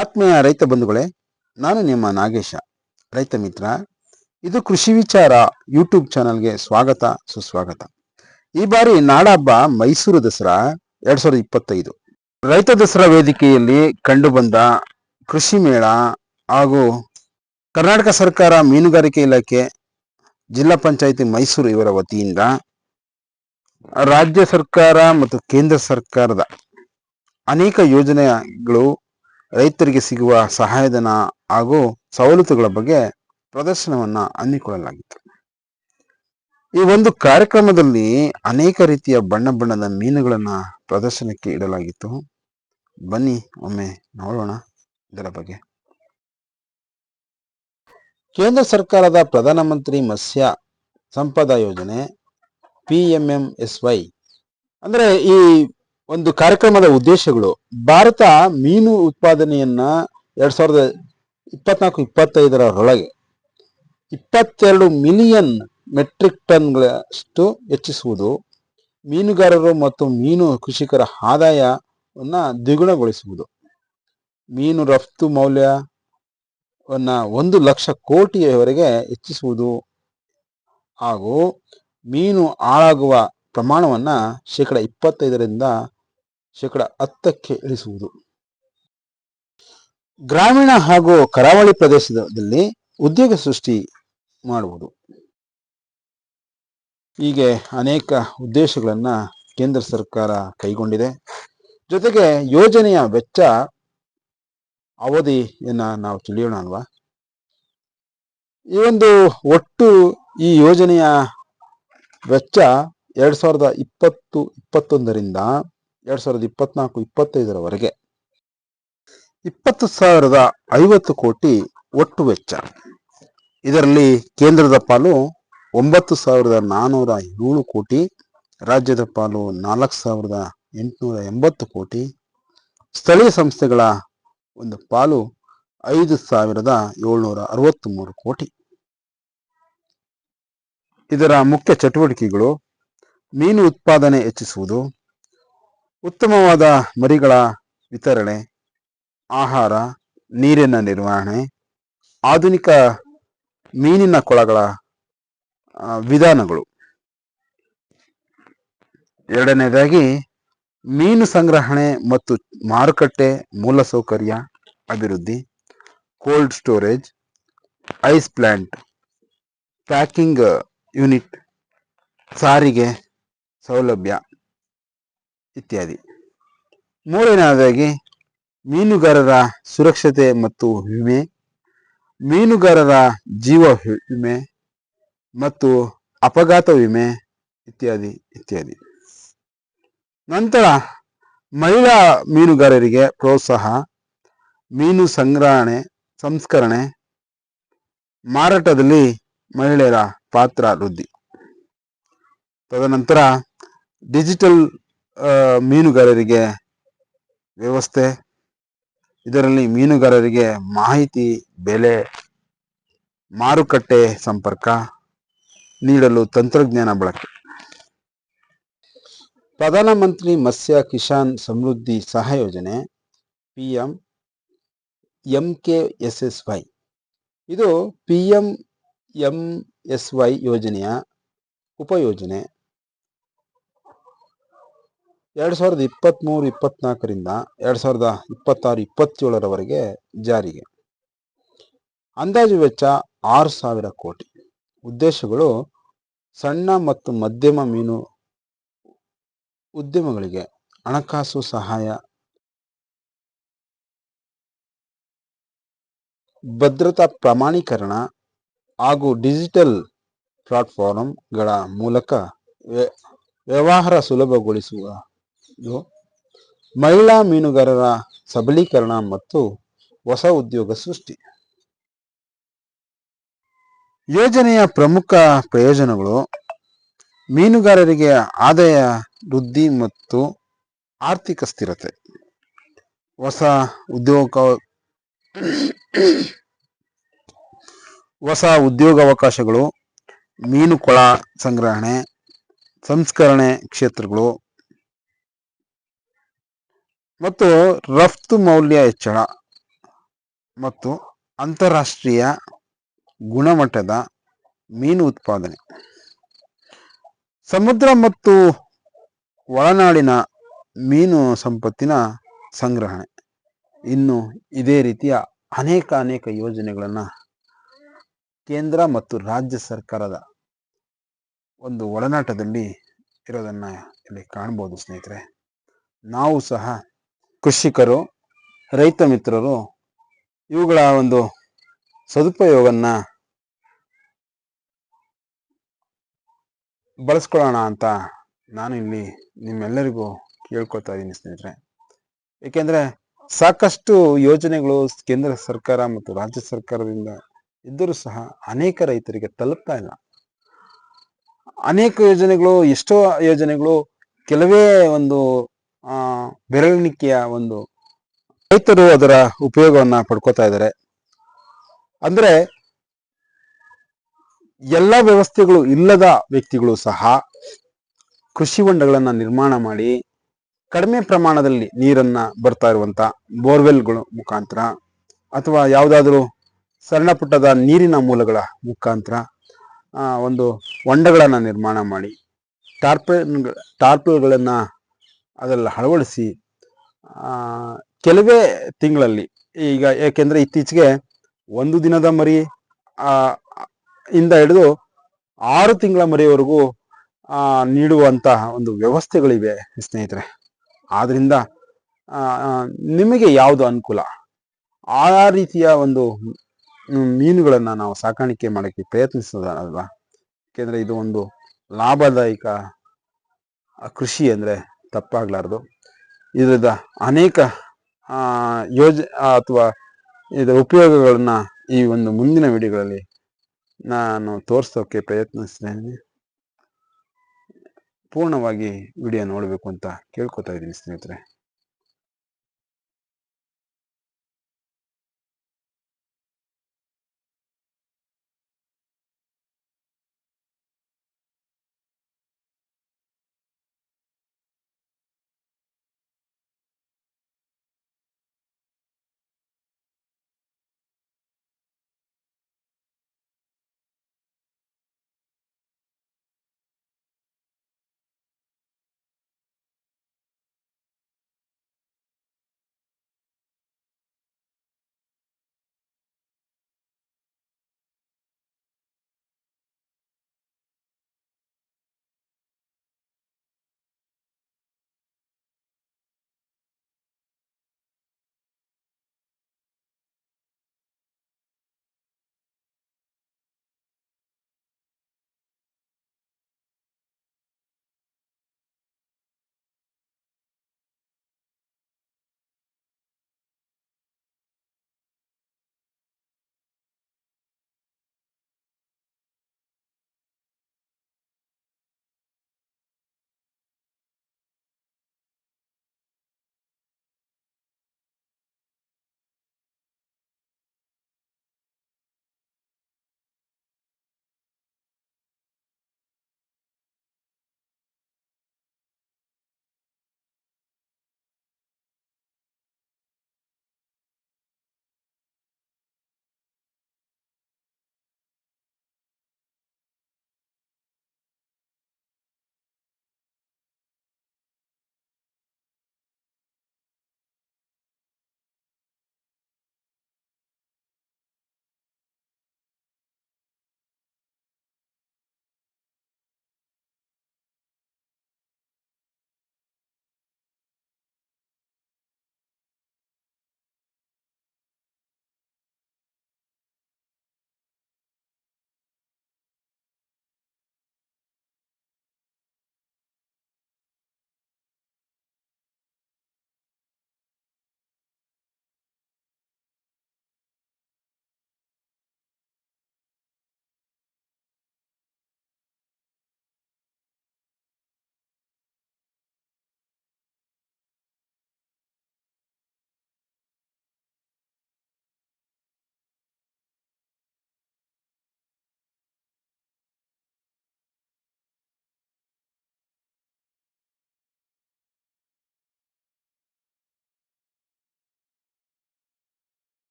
ಆತ್ಮೀಯ ರೈತ ಬಂಧುಗಳೇ, ನಾನು ನಿಮ್ಮ ನಾಗೇಶ. ರೈತ ಮಿತ್ರ, ಇದು ಕೃಷಿ ವಿಚಾರ ಯೂಟ್ಯೂಬ್ ಚಾನಲ್ಗೆ ಸ್ವಾಗತ, ಸುಸ್ವಾಗತ. ಈ ಬಾರಿ ನಾಡಹಬ್ಬ ಮೈಸೂರು ದಸರಾ ಎರಡ್ ಸಾವಿರದ ಇಪ್ಪತ್ತೈದು. ರೈತ ದಸರಾ ವೇದಿಕೆಯಲ್ಲಿ ಕಂಡುಬಂದ ಕೃಷಿ ಮೇಳ ಹಾಗೂ ಕರ್ನಾಟಕ ಸರ್ಕಾರ ಮೀನುಗಾರಿಕೆ ಇಲಾಖೆ, ಜಿಲ್ಲಾ ಪಂಚಾಯಿತಿ ಮೈಸೂರು ಇವರ ವತಿಯಿಂದ ರಾಜ್ಯ ಸರ್ಕಾರ ಮತ್ತು ಕೇಂದ್ರ ಸರ್ಕಾರದ ಅನೇಕ ಯೋಜನೆಗಳು ರೈತರಿಗೆ ಸಿಗುವ ಸಹಾಯಧನ ಹಾಗೂ ಸವಲತ್ತುಗಳ ಬಗ್ಗೆ ಪ್ರದರ್ಶನವನ್ನ ಹಮ್ಮಿಕೊಳ್ಳಲಾಗಿತ್ತು. ಈ ಒಂದು ಕಾರ್ಯಕ್ರಮದಲ್ಲಿ ಅನೇಕ ರೀತಿಯ ಬಣ್ಣ ಬಣ್ಣದ ಮೀನುಗಳನ್ನು ಪ್ರದರ್ಶನಕ್ಕೆ ಇಡಲಾಗಿತ್ತು. ಬನ್ನಿ, ಒಮ್ಮೆ ನೋಡೋಣ ಇದರ ಬಗ್ಗೆ. ಕೇಂದ್ರ ಸರ್ಕಾರದ ಪ್ರಧಾನಮಂತ್ರಿ ಮತ್ಸ್ಯ ಸಂಪದ ಯೋಜನೆ, P M M S Y. ಅಂದ್ರೆ ಈ ಒಂದು ಕಾರ್ಯಕ್ರಮದ ಉದ್ದೇಶಗಳು. ಭಾರತ ಮೀನು ಉತ್ಪಾದನೆಯನ್ನ ಎರಡ್ ಸಾವಿರದ ಇಪ್ಪತ್ನಾಲ್ಕು ಇಪ್ಪತ್ತೈದರೊಳಗೆ ಇಪ್ಪತ್ತೆರಡು ಮಿಲಿಯನ್ ಮೆಟ್ರಿಕ್ ಟನ್ಗಳಷ್ಟು ಹೆಚ್ಚಿಸುವುದು, ಮೀನುಗಾರರು ಮತ್ತು ಮೀನು ಕೃಷಿಕರ ಆದಾಯವನ್ನ ದ್ವಿಗುಣಗೊಳಿಸುವುದು. ಮೀನು ರಫ್ತು ಮೌಲ್ಯವನ್ನ ಒಂದು ಲಕ್ಷ ಕೋಟಿಯವರೆಗೆ ಹೆಚ್ಚಿಸುವುದು ಹಾಗೂ ಮೀನು ಹಾಳಾಗುವ ಪ್ರಮಾಣವನ್ನ ಶೇಕಡ ಇಪ್ಪತ್ತೈದರಿಂದ ಶೇಕಡ ಹತ್ತಕ್ಕೆ ಇಳಿಸುವುದು. ಗ್ರಾಮೀಣ ಹಾಗೂ ಕರಾವಳಿ ಪ್ರದೇಶದಲ್ಲಿ ಉದ್ಯೋಗ ಸೃಷ್ಟಿ ಮಾಡುವುದು. ಹೀಗೆ ಅನೇಕ ಉದ್ದೇಶಗಳನ್ನ ಕೇಂದ್ರ ಸರ್ಕಾರ ಕೈಗೊಂಡಿದೆ. ಜೊತೆಗೆ ಯೋಜನೆಯ ವೆಚ್ಚ ಅವಧಿಯನ್ನ ನಾವು ತಿಳಿಯೋಣ ಅಲ್ವಾ? ಈ ಒಂದು ಒಟ್ಟು ಈ ಯೋಜನೆಯ ವೆಚ್ಚ ಎರಡು ಸಾವಿರದ ಇಪ್ಪತ್ತು, ಇಪ್ಪತ್ತೊಂದರಿಂದ ಎರಡ್ ಸಾವಿರದ ಇಪ್ಪತ್ನಾಲ್ಕು, ಇಪ್ಪತ್ತೈದರವರೆಗೆ. ಇಪ್ಪತ್ತು ಸಾವಿರದ ಐವತ್ತು ಕೋಟಿ ಒಟ್ಟು ವೆಚ್ಚ. ಇದರಲ್ಲಿ ಕೇಂದ್ರದ ಪಾಲು ಒಂಬತ್ತು ಸಾವಿರದ ನಾನ್ನೂರ ಏಳು ಕೋಟಿ, ರಾಜ್ಯದ ಪಾಲು ನಾಲ್ಕು ಸಾವಿರದ ಎಂಟುನೂರ ಎಂಬತ್ತು ಕೋಟಿ. ಸ್ಥಳೀಯ ಸಂಸ್ಥೆಗಳ ಒಂದು ಪಾಲು ಐದು ಸಾವಿರದ ಏಳ್ನೂರ ಅರವತ್ತ್ ಮೂರು ಕೋಟಿ. ಇದರ ಮುಖ್ಯ ಚಟುವಟಿಕೆಗಳು ಮೀನು ಉತ್ಪಾದನೆ ಹೆಚ್ಚಿಸುವುದು ಉತ್ತಮವಾದ ಮರಿಗಳ ವಿತರಣೆ, ಆಹಾರ, ನೀರಿನ ನಿರ್ವಹಣೆ, ಆಧುನಿಕ ಮೀನಿನ ಕೊಳಗಳ ವಿಧಾನಗಳು. ಎರಡನೇದಾಗಿ, ಮೀನು ಸಂಗ್ರಹಣೆ ಮತ್ತು ಮಾರುಕಟ್ಟೆ ಮೂಲಸೌಕರ್ಯ ಅಭಿವೃದ್ಧಿ, cold storage, ice plant, packing unit, ಸಾರಿಗೆ ಸೌಲಭ್ಯ. ಇತ್ಯಾದಿ. ಮೂರನೇದಾಗಿ, ಮೀನುಗಾರರ ಸುರಕ್ಷತೆ ಮತ್ತು ವಿಮೆ, ಮೀನುಗಾರರ ಜೀವ ವಿಮೆ ಮತ್ತು ಅಪಘಾತ ವಿಮೆ ಇತ್ಯಾದಿ ಇತ್ಯಾದಿ. ನಂತರ, ಮಹಿಳಾ ಮೀನುಗಾರರಿಗೆ ಪ್ರೋತ್ಸಾಹ, ಮೀನು ಸಂಗ್ರಹಣೆ, ಸಂಸ್ಕರಣೆ, ಮಾರಾಟದಲ್ಲಿ ಮಹಿಳೆಯರ ಪಾತ್ರ ವೃದ್ಧಿ. ತದನಂತರ, ಡಿಜಿಟಲ್ ಮೀನುಗಾರರಿಗೆ ವ್ಯವಸ್ಥೆ, ಇದರಲ್ಲಿ ಮೀನುಗಾರರಿಗೆ ಮಾಹಿತಿ, ಬೆಲೆ, ಮಾರುಕಟ್ಟೆ ಸಂಪರ್ಕ ನೀಡಲು ತಂತ್ರಜ್ಞಾನ ಬಳಕೆ. ಪ್ರಧಾನಮಂತ್ರಿ ಮತ್ಸ್ಯ ಕಿಸಾನ್ ಸಮೃದ್ಧಿ ಸಹಾಯ ಯೋಜನೆ P M M K S S Y ಇದು P M M S Y ಯೋಜನೆಯ ಉಪಯೋಜನೆ. ಎರಡ್ ಸಾವಿರದ ಇಪ್ಪತ್ತ್ಮೂರು ಇಪ್ಪತ್ನಾಲ್ಕರಿಂದ ಎರಡು ಸಾವಿರದ ಇಪ್ಪತ್ತಾರು, ಇಪ್ಪತ್ತೇಳರವರೆಗೆ ಜಾರಿಗೆ. ಅಂದಾಜು ವೆಚ್ಚ ಆರು ಸಾವಿರ ಕೋಟಿ. ಉದ್ದೇಶಗಳು ಸಣ್ಣ ಮತ್ತು ಮಧ್ಯಮ ಮೀನು ಉದ್ಯಮಗಳಿಗೆ ಹಣಕಾಸು ಸಹಾಯ, ಭದ್ರತಾ ಪ್ರಮಾಣೀಕರಣ ಹಾಗೂ ಡಿಜಿಟಲ್ ಪ್ಲಾಟ್ಫಾರ್ಮ್ಗಳ ಮೂಲಕ ವ್ಯವಹಾರ ವ್ಯವಹಾರ ಸುಲಭಗೊಳಿಸುವುದು ಮಹಿಳಾ ಮೀನುಗಾರರ ಸಬಲೀಕರಣ ಮತ್ತು ಹೊಸ ಉದ್ಯೋಗ ಸೃಷ್ಟಿ. ಯೋಜನೆಯ ಪ್ರಮುಖ ಪ್ರಯೋಜನಗಳು ಮೀನುಗಾರರಿಗೆ ಆದಾಯ, ವೃದ್ಧಿ ಮತ್ತು ಆರ್ಥಿಕ ಸ್ಥಿರತೆ. ಹೊಸ ಉದ್ಯೋಗ, ಹೊಸ ಉದ್ಯೋಗಾವಕಾಶಗಳು ಮೀನು ಕೊಳ ಸಂಗ್ರಹಣೆ, ಸಂಸ್ಕರಣೆ ಕ್ಷೇತ್ರಗಳು ಮತ್ತು ರಫ್ತು ಮೌಲ್ಯ ಹೆಚ್ಚಳ ಮತ್ತು ಅಂತಾರಾಷ್ಟ್ರೀಯ ಗುಣಮಟ್ಟದ ಮೀನು ಉತ್ಪಾದನೆ. ಸಮುದ್ರ ಮತ್ತು ಒಳನಾಡಿನ ಮೀನು ಸಂಪತ್ತಿನ ಸಂಗ್ರಹಣೆ. ಇನ್ನು ಇದೇ ರೀತಿಯ ಅನೇಕ ಅನೇಕ ಯೋಜನೆಗಳನ್ನು ಕೇಂದ್ರ ಮತ್ತು ರಾಜ್ಯ ಸರ್ಕಾರದ ಒಂದು ಒಳನಾಟದಲ್ಲಿ ಇರೋದನ್ನು ಇಲ್ಲಿ ಕಾಣ್ಬೋದು ಸ್ನೇಹಿತರೆ. ನಾವು ಸಹ ಕೃಷಿಕರು, ರೈತ ಮಿತ್ರರು, ಇವುಗಳ ಒಂದು ಸದುಪಯೋಗನ್ನ ಬಳಸ್ಕೊಳ್ಳೋಣ ಅಂತ ನಾನು ಇಲ್ಲಿ ನಿಮ್ಮೆಲ್ಲರಿಗೂ ಕೇಳ್ಕೊಳ್ತಾ ಇದ್ದೀನಿ ಸ್ನೇಹಿತರೆ. ಏಕೆಂದರೆ ಸಾಕಷ್ಟು ಯೋಜನೆಗಳು ಕೇಂದ್ರ ಸರ್ಕಾರ ಮತ್ತು ರಾಜ್ಯ ಸರ್ಕಾರದಿಂದ ಇದ್ದರೂ ಸಹ ಅನೇಕ ರೈತರಿಗೆ ತಲುಪ್ತಾ ಇಲ್ಲ. ಅನೇಕ ಯೋಜನೆಗಳು, ಎಷ್ಟೋ ಯೋಜನೆಗಳು ಕೆಲವೇ ಒಂದು ಬೆರಳಿಣಿಕೆಯ ಒಂದು ರೈತರು ಅದರ ಉಪಯೋಗವನ್ನ ಪಡ್ಕೋತಾ ಇದ್ದಾರೆ. ಅಂದ್ರೆ ಎಲ್ಲ ವ್ಯವಸ್ಥೆಗಳು ಇಲ್ಲದ ವ್ಯಕ್ತಿಗಳು ಸಹ ಕೃಷಿ ಹೊಂಡಗಳನ್ನು ನಿರ್ಮಾಣ ಮಾಡಿ ಕಡಿಮೆ ಪ್ರಮಾಣದಲ್ಲಿ ನೀರನ್ನ ಬರ್ತಾ ಇರುವಂತ ಬೋರ್ವೆಲ್ಗಳು ಮುಖಾಂತರ ಅಥವಾ ಯಾವುದಾದ್ರೂ ಸಣ್ಣ ಪುಟ್ಟದ ನೀರಿನ ಮೂಲಗಳ ಮುಖಾಂತರ ಒಂದು ಹೊಂಡಗಳನ್ನು ನಿರ್ಮಾಣ ಮಾಡಿ, ಟಾರ್ಪೆನ್, ಟಾರ್ಪಲ್ಗಳನ್ನ ಅದರಲ್ಲಿ ಅಳವಡಿಸಿ ಕೆಲವೇ ತಿಂಗಳಲ್ಲಿ, ಈಗ ಏಕೆಂದರೆ ಇತ್ತೀಚೆಗೆ ಒಂದು ದಿನದ ಮರಿ ಇಂದ ಹಿಡಿದು ಆರು ತಿಂಗಳ ಮರಿವರೆಗೂ ನೀಡುವಂತಹ ಒಂದು ವ್ಯವಸ್ಥೆಗಳಿವೆ ಸ್ನೇಹಿತರೆ. ಆದ್ದರಿಂದ ನಿಮಗೆ ಯಾವುದು ಅನುಕೂಲ? ಆ ರೀತಿಯ ಒಂದು ಮೀನುಗಳನ್ನ ನಾವು ಸಾಕಾಣಿಕೆ ಮಾಡಕ್ಕೆ ಪ್ರಯತ್ನಿಸೋದಲ್ವಾ ಏಕೆಂದರೆ ಇದು ಒಂದು ಲಾಭದಾಯಕ ಕೃಷಿ ಅಂದ್ರೆ ತಪ್ಪಾಗ್ಲಾರ್ದು. ಇದರಿಂದ ಅನೇಕ ಯೋಜ, ಅಥವಾ ಇದರ ಉಪಯೋಗಗಳನ್ನ ಈ ಒಂದು ಮುಂದಿನ ವಿಡಿಯೋಗಳಲ್ಲಿ ನಾನು ತೋರಿಸೋಕ್ಕೆ ಪ್ರಯತ್ನಿಸ್ತೇನೆ. ಪೂರ್ಣವಾಗಿ ವಿಡಿಯೋ ನೋಡಬೇಕು ಅಂತ ಕೇಳ್ಕೊತಾ ಇದ್ದೀನಿ ಸ್ನೇಹಿತರೆ.